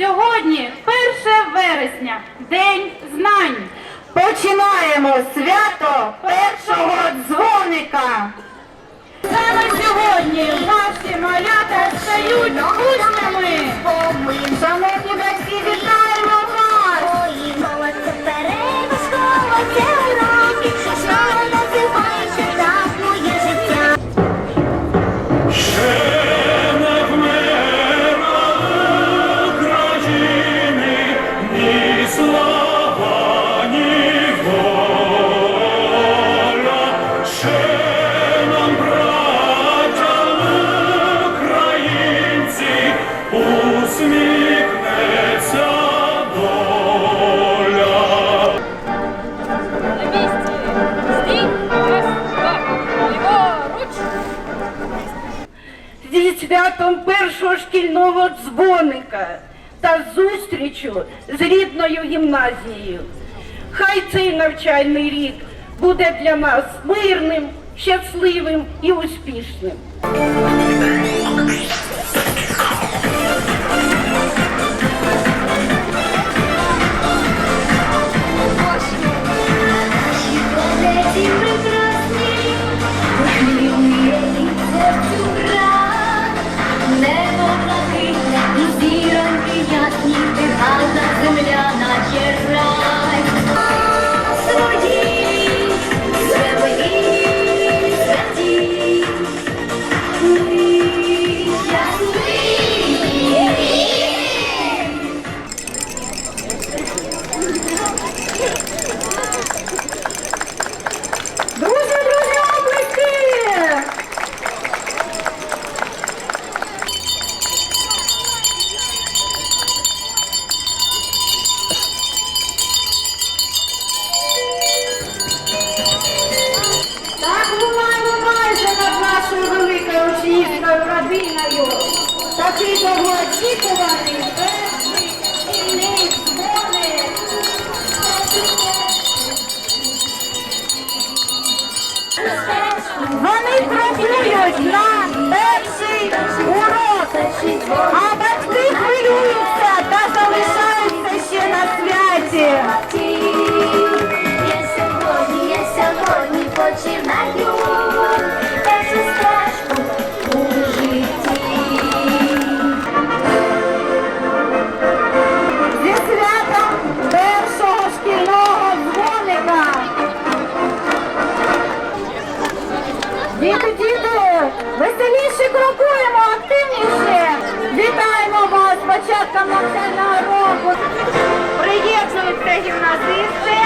Сьогодні 1 вересня, День знань. Починаємо свято першого дзвоника. Саме сьогодні наші малята стають учнями. Зі святом першого шкільного дзвоника та зустрічю з рідною гімназією. Хай цей навчальний рік буде для нас мирним, щасливим і успішним. Родиною. Такий довгоочікуваний перший шкільний дзвоник. Вони крокують на перший урок, Діти, діти, веселіше крокуємо, активніше. Вітаємо вас з початком навчального року. Приєднуються гімназисти.